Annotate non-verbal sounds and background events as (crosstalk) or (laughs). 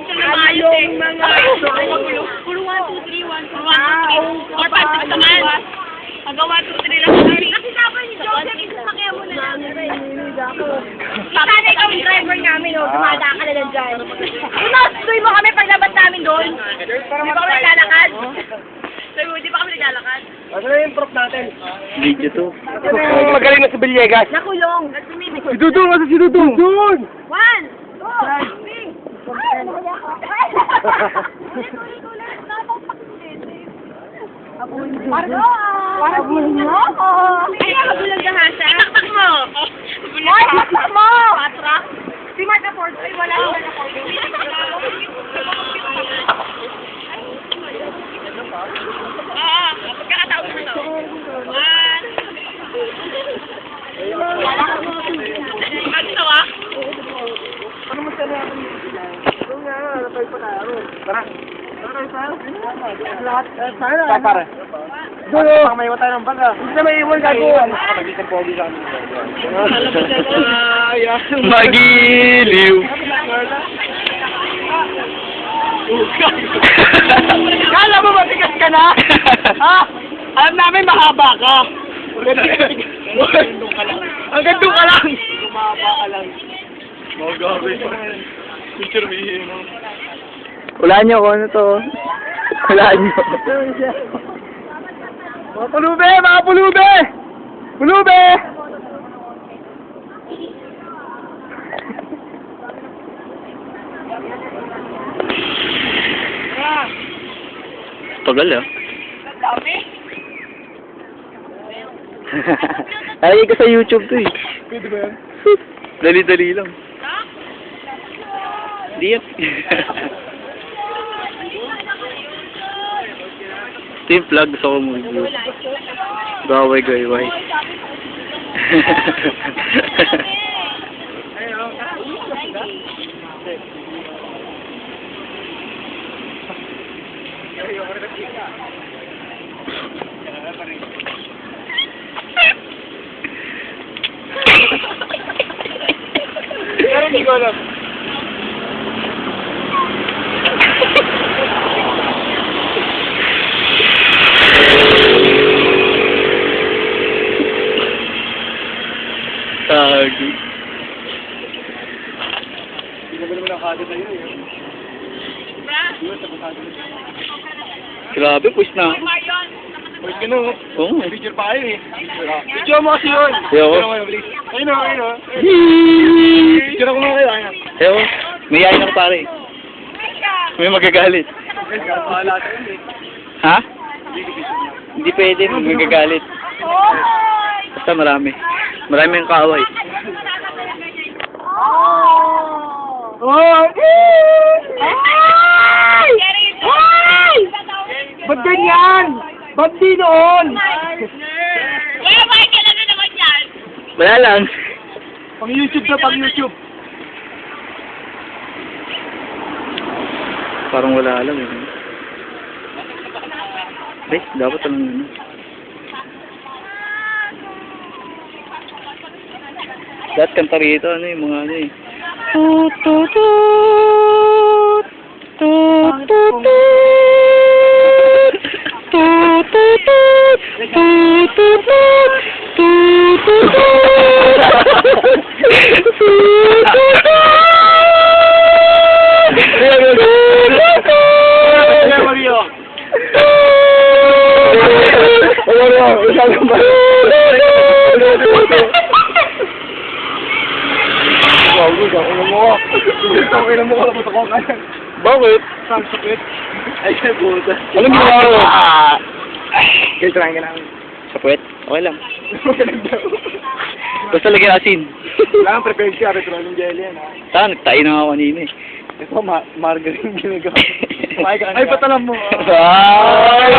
Eh. Anong mga... Puro 1, 2, 3, 4, 5, 6 naman. Magawa 2, 3 lang. Nakisama ni Joseph, isasakya mo na lang. Sana ikaw yung driver namin, oh. Gumada ka na lang dyan. Mo kami paglabas namin doon. Di ba kami naglalakad? Sabi kami naglalakad? Ano yung prop natin? Video to. Ano Magaling na sa Villegas? Nakulong. Idudong! Asa si Dudong? Dudong! One! Two! Three. Ay, nawala ako. Ay! Mo ako! Ay, kabulang gahasa. Taktak mo! Ay, taktak mo! Patra? Si Marta Ford. Ay, wala wala na Ford. Ah, pagkakataon mo to. One. Ano to ah? Ano mo sana ako Doon nga, napay pa tayo. Tara. Tara tayo. Lahat. Sana. Papare. Doon o. Pang may tayo ng baga. Hindi na may iwan gago. Sa amin. Magiliw. Kala mo matigas ka na? Ha? Alam namin mahaba ka. Hanggang doon ka lang. Lumaba ka lang. Magabi. Picture me. Wala niyo kung ano to. Wala niyo. Mga pulube! Mga pulube! Pulube! Tagal ah. Lalagay (laughs) ko sa YouTube to eh. Pwede ba yan? Dali-dali lang. Di yan. (laughs) Yung vlog gusto ko mag-view. Gaway gayway. Pero hindi ko alam. Tagi. Hindi mo naman nakakagod na yun eh. Grabe, push na. Wait ka na oh. Oo. Picture pa kayo eh. Picture mo kasi yun. Yo. Picture mo yun, please. Ayun o, ayun o. Hee! Picture ako mga kayo. Ayun. Eyo, may yayin ako pare. May magagalit. Ha? Hindi pwede, magagalit. Basta marami. Marami ang kaaway. Oh! Ay! Ay! Ba't ganyan? Ba't di noon? Eh, Michael, ano naman yan? Wala lang. Pang YouTube na, pang YouTube. Parang wala alam eh. Eh, dapat alam yun. Lahat kanta rito, ano yung mga ano eh. Tut, tut, tut. Tut, tut, tut. Tut, tut, tut. Tut, tut, tut. Tut, tut, tut. Tut, tut, tut. Kaya Mario. Wala na, isang kamay. Bago, ako na mo. Ang ina mo ko na puto ko kaya. Bakit? Ang sakit. Ay, puta. Anong ginawa mo? Kaya trying ka namin. Sa puwet? Okay lang. Basta lagyan asin. Wala kang prepared siya, retro ng jelly yan ha. Saan? Nagtayo na ako kanina eh. Ito, ma margarine ginagawa. Ay, patalam mo. Ay!